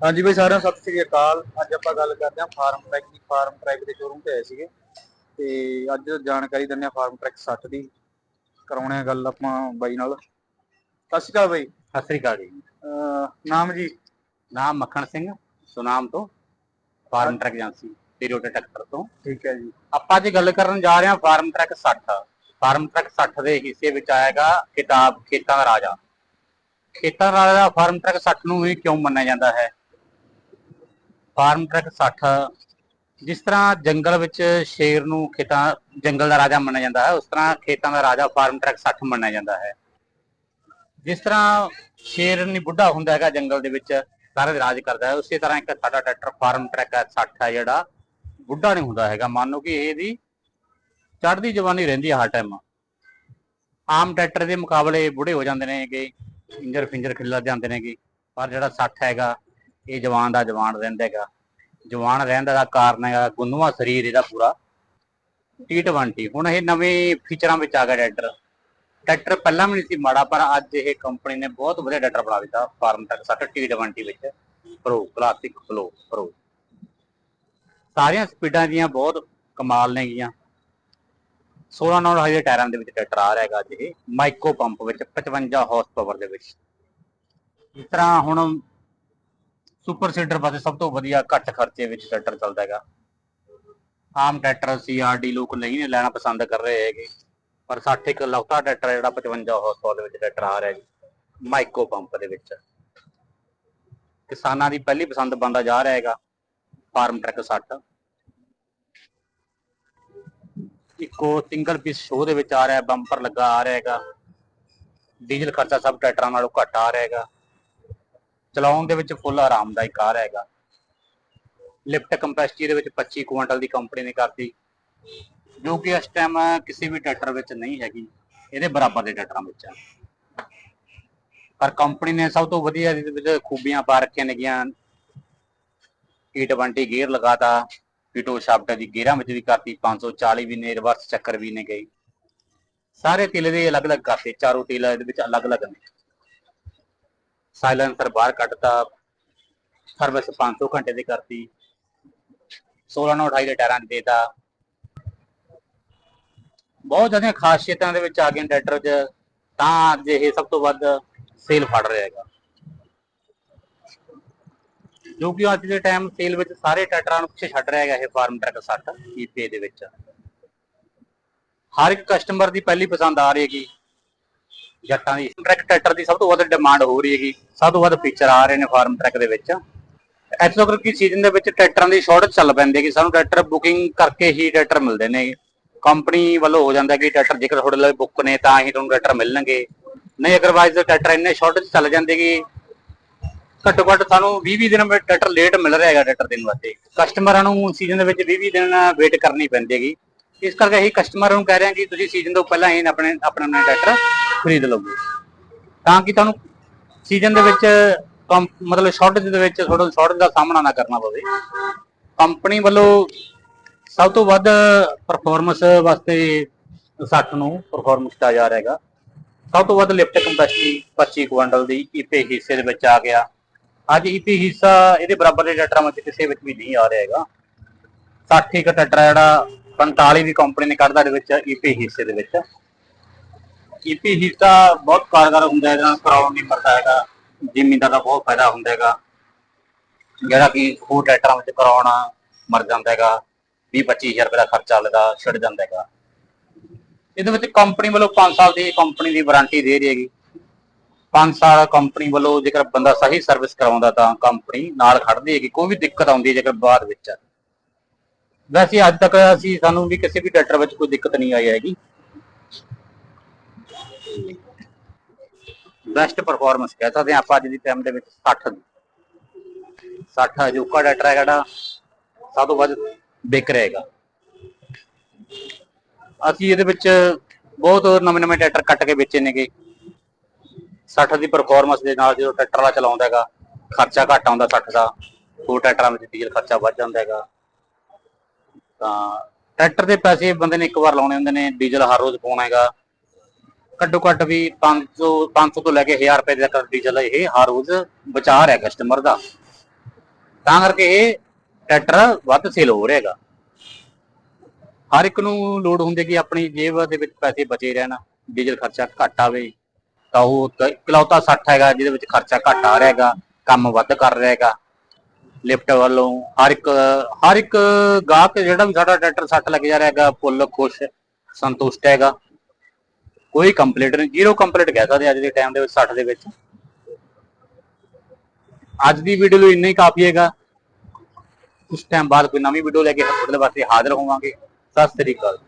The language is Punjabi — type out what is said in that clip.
ਹਾਂਜੀ ਬਈ ਸਾਰਿਆਂ ਸਤਿ ਸ੍ਰੀ ਅਕਾਲ। ਅੱਜ ਆਪਾਂ ਗੱਲ ਕਰਦੇ ਹਾਂ ਫਾਰਮ ਟਰੈਕ ਦੀ। ਫਾਰਮ ਟਰੈਕ ਦੇ ਸ਼ੋਰੂਮ ਤੇ ਆਏ ਸੀਗੇ। ਤੇ ਅੱਜ ਜਾਣਕਾਰੀ ਦਿੰਦੇ ਹਾਂ ਫਾਰਮ ਟਰੈਕ 60 ਦੀ। ਕਰਾਉਣੇ ਆ ਗੱਲ ਆਪਾਂ ਬਾਈ ਨਾਲ। ਸਤਿ ਸ਼੍ਰੀ ਅਕਾਲ ਬਾਈ। ਸਤਿ ਸ੍ਰੀ ਅਕਾਲ ਜੀ। ਅਹ ਨਾਮ ਜੀ? ਨਾਮ ਮੱਖਣ ਸਿੰਘ ਸੁਨਾਮ ਤੋਂ ਫਾਰਮ ਟਰੈਕ ਏਜੰਸੀ ਟੀਰੋਟੇ ਟਰੈਕਟਰ ਤੋਂ। ਠੀਕ ਹੈ ਜੀ। ਆਪਾਂ ਅੱਜ ਗੱਲ ਕਰਨ ਜਾ ਰਹੇ ਹਾਂ ਫਾਰਮ ਟਰੈਕ 60 ਫਾਰਮ ਟਰੈਕ 60 ਦੇ ਹਿੱਸੇ ਵਿੱਚ ਆਏਗਾ ਕਿਤਾਬ ਖੇਤਾਂ ਦਾ ਰਾਜਾ। ਖੇਤਾਂ ਦਾ ਰਾਜਾ ਫਾਰਮ ਟਰੈਕ 60 ਨੂੰ ਹੀ ਕਿਉਂ ਮੰਨਿਆ ਜਾਂਦਾ ਹੈ? ਫਾਰਮ ਟਰੈਕ 60 ਜਿਸ ਤਰ੍ਹਾਂ ਜੰਗਲ ਵਿੱਚ ਸ਼ੇਰ ਨੂੰ ਖੇਤਾਂ, ਜੰਗਲ ਦਾ ਰਾਜਾ ਮੰਨਿਆ ਜਾਂਦਾ ਹੈ, ਉਸ ਤਰ੍ਹਾਂ ਖੇਤਾਂ ਦਾ ਰਾਜਾ ਫਾਰਮ ਟਰੈਕ 60 ਮੰਨਿਆ ਜਾਂਦਾ ਹੈ। ਜਿਸ ਤਰ੍ਹਾਂ ਸ਼ੇਰ ਨਹੀਂ ਬੁੱਢਾ ਹੁੰਦਾ ਹੈਗਾ ਜੰਗਲ ਦੇ ਵਿੱਚ, ਸਾਰੇ ਦੇ ਰਾਜ ਕਰਦਾ ਹੈ, ਉਸੇ ਤਰ੍ਹਾਂ ਇੱਕ ਸਾਡਾ ਟਰੈਕਟਰ ਫਾਰਮ ਟਰੈਕ 60 ਹੈ ਜਿਹੜਾ, ਬੁੱਢਾ ਨਹੀਂ ਹੁੰਦਾ ਹੈਗਾ। ਮੰਨ ਲਓ ਕਿ ਇਹਦੀ ਚੜ੍ਹਦੀ ਜਵਾਨੀ ਰਹਿੰਦੀ ਹੈ ਹਰ ਟਾਈਮ ਆਮ ਟਰੈਕਟਰ ਦੇ ਮੁਕਾਬਲੇ ਬੁੱਢੇ ਹੋ ਜਾਂਦੇ ਨੇਗੇ ਇੰਜਰ ਫਿੰਜਰ ਖਿੱਲਰ ਜਾਂਦੇ ਨੇਗੇ, ਪਰ ਜਿਹੜਾ 60 ਹੈਗਾ ਇਹ ਜਵਾਨ ਦਾ ਜਵਾਨ ਰਹਿੰਦਾ ਹੈਗਾ। ਜਵਾਨ ਰਹਿਣ ਦਾ ਕਾਰਨ ਹੈਗਾ ਗੁੰਨਵਾ ਸਰੀਰ ਇਹਦਾ ਪੂਰਾ। T20 ਹੁਣ ਇਹ ਨਵੇਂ ਫੀਚਰਾਂ ਵਿੱਚ ਆ ਗਿਆ ਟਰੈਕਟਰ ਟਰੈਕਟਰ ਪਹਿਲਾਂ ਵੀ ਨਹੀਂ ਸੀ ਮਾੜਾ, ਪਰ ਅੱਜ ਇਹ ਕੰਪਨੀ ਨੇ ਬਹੁਤ ਵਧੀਆ ਟਰੈਕਟਰ ਬਣਾ ਦਿੱਤਾ। ਫਾਰਮ ਤੱਕ 60 T20 ਵਿੱਚ। ਪ੍ਰੋ ਕਲਾਸਿਕ ਫਲੋ ਪ੍ਰੋ ਸਾਰੀਆਂ ਸਪੀਡਾਂ ਦੀਆਂ ਬਹੁਤ ਕਮਾਲ ਨੇਗੀਆਂ 16 ਨਾਲ ਹਾਈ ਦੇ ਟਾਇਰਾਂ ਦੇ ਵਿੱਚ ਟਰੈਕਟਰ ਆ ਰਿਹਾ ਹੈਗਾ ਅੱਜ ਇਹ। ਮਾਈਕੋ ਪੰਪ ਵਿੱਚ 55 ਹਾਰਸ ਪਾਵਰ ਦੇ ਵਿੱਚ। ਇਸ ਤਰ੍ਹਾਂ ਹੁਣ ਸੁਪਰ ਸੀਡਰ ਪਾਸੇ ਸਭ ਤੋਂ ਵਧੀਆ ਘੱਟ ਖਰਚੇ ਵਿੱਚ ਟਰੈਕਟਰ ਚੱਲਦਾ ਹੈਗਾ। ਆਮ ਟਰੈਕਟਰ ਅਸੀਂ ਸੀਆਰਡੀ ਲੋਕ ਨਹੀਂ ਲੈਣਾ ਪਸੰਦ ਕਰ ਰਹੇ ਹੈਗੇ। ਪਰ 60 ਇੱਕ ਲੌਤਾ ਟਰੈਕਟਰ ਜਿਹੜਾ 55 ਹਾਰਸ ਪਾਵਰ ਦੇ ਵਿੱਚ ਟਰੈਕਟਰ ਆ ਰਿਹਾ ਜੀ, ਮਾਈਕੋ ਪੰਪ ਦੇ ਵਿੱਚ। ਕਿਸਾਨਾਂ ਦੀ ਪਹਿਲੀ ਪਸੰਦ ਬੰਦਾ ਜਾ ਰਿਹਾ ਹੈਗਾ ਫਾਰਮ ਟਰੈਕ 60 ਇੱਕੋ ਸਿੰਗਲ ਪੀਸ ਸ਼ੋਅ ਦੇ ਵਿੱਚ ਆ ਰਿਹਾ ਬੰਪਰ ਲੱਗਾ ਆ ਰਿਹਾ ਹੈਗਾ। ਡੀਜ਼ਲ ਖਰਚਾ ਸਭ ਟਰੈਕਟਰਾਂ ਨਾਲੋਂ ਘੱਟ ਆ ਰਿਹਾ ਹੈਗਾ। ਚਲਾਉਣ ਦੇ ਵਿੱਚ ਫੁੱਲ ਆਰਾਮਦਾਇਕ ਕਾਰ ਹੈਗਾ। ਲਿਫਟ ਕੰਪੈਸਿਟੀ ਦੇ ਵਿੱਚ 25 ਕੁਇੰਟਲ ਦੀ ਕੰਪਨੀ ਨੇ ਕਰਤੀ। ਜੋ ਕਿ ਇਸ ਟਾਈਮ ਕਿਸੇ ਵੀ ਟਰੈਕਟਰ ਵਿੱਚ ਨਹੀਂ ਹੈਗੀ। ਇਹਦੇ ਬਰਾਬਰ ਦੇ ਟਰੈਕਟਰਾਂ ਵਿੱਚ ਆ। ਪਰ ਕੰਪਨੀ ਨੇ ਸਭ ਤੋਂ ਵਧੀਆ ਇਹਦੇ ਵਿੱਚ ਖੂਬੀਆਂ ਪਾ ਰੱਖੀਆਂ ਨੇਗੀਆਂ T20 ਗੇਅਰ ਲਗਾਤਾ। ਪੀਟੋ ਸ਼ਾਫਟ ਦੀ ਗੇਅਰਾਂ ਵਿੱਚ ਵੀ ਕਰਤੀ। 540 ਵੀ ਨੇ ਰਿਵਰਸ ਚੱਕਰ ਵੀ ਨੇ ਗਈ ਸਾਰੇ ਤਿਲ ਦੇ ਅਲੱਗ-ਅਲੱਗ ਕਰਤੇ। ਚਾਰੋਂ ਤਿਲ ਇਹਦੇ ਵਿੱਚ ਅਲੱਗ-ਅਲੱਗ ਨੇ। ਸਾਇਲੈਂਸਰ ਬਾਹਰ ਕੱਢਤਾ ਸਰਵਿਸ 500 ਘੰਟੇ ਦੀ ਕਰਤੀ। 16 ਨੂੰ 28 ਦੇ ਟਾਇਰਾਂ ਦੇ ਦੇਤਾ। ਬਹੁਤ ਜ਼ਿਆਦਾ ਖਾਸੀਅਤਾਂ ਦੇ ਵਿੱਚ ਆ ਗਏ ਟਰੈਕਟਰ 'ਚ, ਤਾਂ ਅੱਜ ਇਹ ਸਭ ਤੋਂ ਵੱਧ ਸੇਲ ਫੜ ਰਿਹਾ ਹੈਗਾ। ਜੋ ਕਿ ਅੱਜ ਦੇ ਟਾਈਮ ਸੇਲ ਵਿੱਚ ਸਾਰੇ ਟਰੈਕਟਰਾਂ ਨੂੰ ਪਿੱਛੇ ਛੱਡ ਰਿਹਾ ਹੈਗਾ ਇਹ ਫਾਰਮ ਟਰੈਕ 60 ਈਪੇ ਦੇ ਵਿੱਚ। ਹਰ ਇੱਕ ਕਸਟਮਰ ਦੀ ਪਹਿਲੀ ਪਸੰਦ ਆ ਰਹੀ ਹੈਗੀ। ਜੱਟਾਂ ਦੀ ਟਰੈਕ ਟਰੈਕਟਰ ਦੀ ਸਭ ਤੋਂ ਵੱਧ ਡਿਮਾਂਡ ਹੋ ਰਹੀ ਹੈਗੀ, ਸਭ ਤੋਂ ਵੱਧ ਫੀਚਰ ਆ ਰਹੇ ਨੇ ਫਾਰਮ ਟਰੈਕ ਦੇ ਵਿੱਚ। ਇੱਥੋਂ ਤੱਕ ਕਿ ਸੀਜ਼ਨ ਦੇ ਵਿੱਚ ਟਰੈਕਟਰਾਂ ਦੀ ਸ਼ਾਰਟ ਚੱਲ ਪੈਂਦੀ ਹੈ ਕਿ ਸਾਨੂੰ ਟਰੈਕਟਰ ਬੁਕਿੰਗ ਕਰਕੇ ਹੀ ਟਰੈਕਟਰ ਮਿਲਦੇ ਨੇ। ਕੰਪਨੀ ਵੱਲੋਂ ਹੋ ਜਾਂਦਾ ਕਿ ਟਰੈਕਟਰ ਜੇਕਰ ਤੁਹਾਡੇ ਲਈ ਬੁੱਕ ਨੇ, ਤਾਂ ਹੀ ਤੁਹਾਨੂੰ ਟਰੈਕਟਰ ਮਿਲਣਗੇ। ਨਹੀਂ ਅਦਰਵਾਈਜ਼ ਟਰੈਕਟਰ ਇੰਨੇ ਸ਼ਾਰਟ ਚੱਲ ਜਾਂਦੇ ਕਿ ਘੱਟੋ ਘੱਟ ਸਾਨੂੰ 20-20 ਦਿਨ ਵਿੱਚ ਟਰੈਕਟਰ ਲੇਟ ਮਿਲ ਰਿਹਾ ਹੈਗਾ ਟਰੈਕਟਰ ਦੇਣ ਵਾਸਤੇ। ਕਸਟਮਰਾਂ ਨੂੰ ਸੀਜ਼ਨ ਦੇ ਵਿੱਚ 20-20 ਦਿਨ ਵੇਟ ਕਰਨੀ ਪੈਂਦੀ ਹੈਗੀ। ਇਸ ਕਰਕੇ ਅਸੀਂ ਕਸਟਮਰਾਂ ਨੂੰ ਕਹਿ ਰਹੇ ਹਾਂ ਕਿ ਤੁਸੀਂ ਸੀਜ਼ਨ ਤੋਂ ਪਹਿਲਾਂ ਹੀ ਆਪਣੇ ਆਪਣਾ ਟਰੈਕਟਰ ਖਰੀਦ ਲਓ। ਤਾਂ ਕਿ ਤੁਹਾਨੂੰ ਸੀਜ਼ਨ ਦੇ ਵਿੱਚ ਮਤਲਬ ਸ਼ਾਰਟੇਜ ਦੇ ਵਿੱਚ ਥੋੜਾ ਸ਼ਾਰਟੇਜ ਦਾ ਸਾਹਮਣਾ ਨਾ ਕਰਨਾ ਪਵੇ। ਕੰਪਨੀ ਵੱਲੋਂ ਸਭ ਤੋਂ ਵੱਧ ਪਰਫਾਰਮੈਂਸ ਵਾਸਤੇ 60 ਨੂੰ ਪਰਫਾਰਮੈਂਸ ਦਿੱਤਾ ਜਾ ਰਿਹਾ ਹੈਗਾ। ਸਭ ਤੋਂ ਵੱਧ ਲਿਫਟ ਕੰਪੈਸਿਟੀ 25 ਕੁਇੰਟਲ ਦੀ ਈਪੀ ਹਿੱਸੇ ਦੇ ਵਿੱਚ ਆ ਗਿਆ। ਅੱਜ ਈਪੀ ਹਿੱਸਾ ਇਹਦੇ ਬਰਾਬਰ ਦੇ ਟਰੈਕਟਰਾਂ ਵਿੱਚ ਕਿਸੇ ਵਿੱਚ ਵੀ ਨਹੀਂ ਆ ਰਿਹਾ ਹੈਗਾ। 60 ਇੱਕ ਟਰੈਕਟਰ ਜਿਹੜਾ 45 ਦੀ ਕੰਪਨੀ ਨੇ ਕੱਢਦਾ ਦੇ ਵਿੱਚ ਈਪੀ ਹਿੱਸੇ ਦੇ ਵਿੱਚ। ਈਪੀ ਹਿੱਸਾ ਬਹੁਤ ਕਾਰਗਰ ਹੁੰਦਾ ਹੈ ਇਹਦਾ ਕਰਾਉਣ ਨਹੀਂ ਮਰਦਾ ਹੈਗਾ, ਜ਼ਿਮੀਂਦਾਰ ਦਾ ਬਹੁਤ ਫਾਇਦਾ ਹੁੰਦਾ ਹੈਗਾ। ਜਿਹੜਾ ਕਿ ਹੋਰ ਟਰੈਕਟਰਾਂ ਵਿੱਚ ਕਰਾਉਣਾ ਮਰ ਜਾਂਦਾ ਹੈਗਾ 20 25000 ਰੁਪਏ ਦਾ ਖਰਚਾ ਲਗਾ ਛੱਡ ਜਾਂਦਾ ਹੈਗਾ। ਇਹਦੇ ਵਿੱਚ ਕੰਪਨੀ ਵੱਲੋਂ 5 ਸਾਲ ਦੀ ਕੰਪਨੀ ਦੀ ਵਾਰੰਟੀ ਦੇ ਰਹੀ ਹੈਗੀ। 5 ਸਾਲ ਕੰਪਨੀ ਵੱਲੋਂ ਜੇਕਰ ਬੰਦਾ ਸਹੀ ਸਰਵਿਸ ਕਰਾਉਂਦਾ ਤਾਂ ਕੰਪਨੀ ਨਾਲ ਖੜਦੀ ਹੈਗੀ, ਕੋਈ ਵੀ ਦਿੱਕਤ ਆਉਂਦੀ ਹੈ ਜੇਕਰ ਬਾਅਦ ਵਿੱਚ। ਵੈਸੇ ਅੱਜ ਤੱਕ ਅਸੀਂ, ਸਾਨੂੰ ਵੀ ਕਿਸੇ ਵੀ ਟਰੈਕਟਰ ਵਿੱਚ ਕੋਈ ਦਿੱਕਤ ਨਹੀਂ ਆਈ ਹੈਗੀ। ਬੈਸਟ ਪਰਫਾਰਮੈਂਸ ਕਹਿ ਸਕਦੇ ਹਾਂ ਆਪਾਂ ਅੱਜ ਦੀ ਟਾਈਮ ਦੇ ਵਿੱਚ 60 ਦੀ। 60 ਅਜੋਕਾ ਟਰੈਕਟਰ ਹੈ ਜਿਹੜਾ, ਸਭ ਤੋਂ ਵੱਧ ਵਿਕ ਰਹੇਗਾ ਅਸੀਂ ਇਹਦੇ ਵਿੱਚ ਬਹੁਤ ਨਵੇਂ ਨਵੇਂ ਟਰੈਕਟਰ ਕੱਟ ਕੇ ਵੇਚੇ ਨੇਗੇ। 60 ਦੀ ਪਰਫਾਰਮੈਂਸ ਦੇ ਨਾਲ ਜਦੋਂ ਟਰੈਕਟਰ ਵਾਲਾ ਚਲਾਉਂਦਾ ਹੈਗਾ, ਖਰਚਾ ਘੱਟ ਆਉਂਦਾ 60 ਦਾ। ਹੋਰ ਟਰੈਕਟਰਾਂ ਵਿੱਚ ਡੀਜ਼ਲ ਖਰਚਾ ਵੱਧ ਜਾਂਦਾ ਹੈਗਾ। ਤਾਂ ਟਰੈਕਟਰ ਦੇ ਪੈਸੇ ਬੰਦੇ ਨੇ ਇੱਕ ਵਾਰ ਲਾਉਣੇ ਹੁੰਦੇ ਨੇ, ਡੀਜ਼ਲ ਹਰ ਰੋਜ਼ ਪਾਉਣਾ ਹੈਗਾ। ਘੱਟੋ ਘੱਟ ਵੀ 500 500 ਤੋਂ ਲੈ ਕੇ 1000 ਰੁਪਏ ਤੱਕ ਡੀਜ਼ਲ ਇਹ ਹਰ ਰੋਜ਼ ਬਚਾ ਰਿਹਾ ਕਸਟਮਰ ਦਾ। ਤਾਂ ਕਰਕੇ ਇਹ ਟਰੈਕਟਰ ਵੱਧ ਸੇਲ ਹੋ ਰਿਹਾ ਹਰ ਇੱਕ ਨੂੰ ਲੋੜ ਹੁੰਦੀ ਕਿ ਆਪਣੀ ਜੇਬ ਦੇ ਵਿੱਚ ਪੈਸੇ ਬਚੇ ਰਹਿਣ ਡੀਜ਼ਲ ਖਰਚਾ ਘੱਟ ਆਵੇ। ਤਾਂ ਉਹ ਕ- ਇਕਲੌਤਾ 60 ਹੈਗਾ, ਜਿਹਦੇ ਵਿੱਚ ਖਰਚਾ ਘੱਟ ਆ ਰਿਹਾ ਹੈਗਾ, ਕੰਮ ਵੱਧ ਕਰ ਰਿਹਾ ਲਿਫਟ ਵੱਲੋਂ ਹਰ ਇੱਕ ਹਰ ਇੱਕ ਗਾਹਕ ਜਿਹੜਾ ਵੀ ਸਾਡਾ ਟਰੈਕਟਰ ਸੱਟ ਲੱਗ ਜਾ ਰਿਹਾ ਹੈਗਾ, ਫੁੱਲ ਖੁਸ਼, ਸੰਤੁਸ਼ਟ ਹੈਗਾ। ਕੋਈ ਕੰਪਲੀਟ ਨਹੀਂ ਜ਼ੀਰੋ ਕੰਪਲੀਟ ਕਹਿ ਸਕਦੇ ਅੱਜ ਦੇ ਟਾਈਮ ਦੇ ਵਿੱਚ 60 ਦੇ ਵਿੱਚ। ਅੱਜ ਦੀ ਵੀਡੀਓ ਲਈ ਇੰਨਾ ਹੀ ਕਾਫੀ ਹੈਗਾ। ਕੁਝ ਟਾਈਮ ਬਾਅਦ ਕੋਈ ਨਵੀਂ ਵੀਡੀਓ ਲੈ ਕੇ ਤੁਹਾਡੇ ਵਾਸਤੇ ਹਾਜ਼ਰ ਹੋਵਾਂਗੇ। ਸਤਿ ਸ੍ਰੀ ਅਕਾਲ।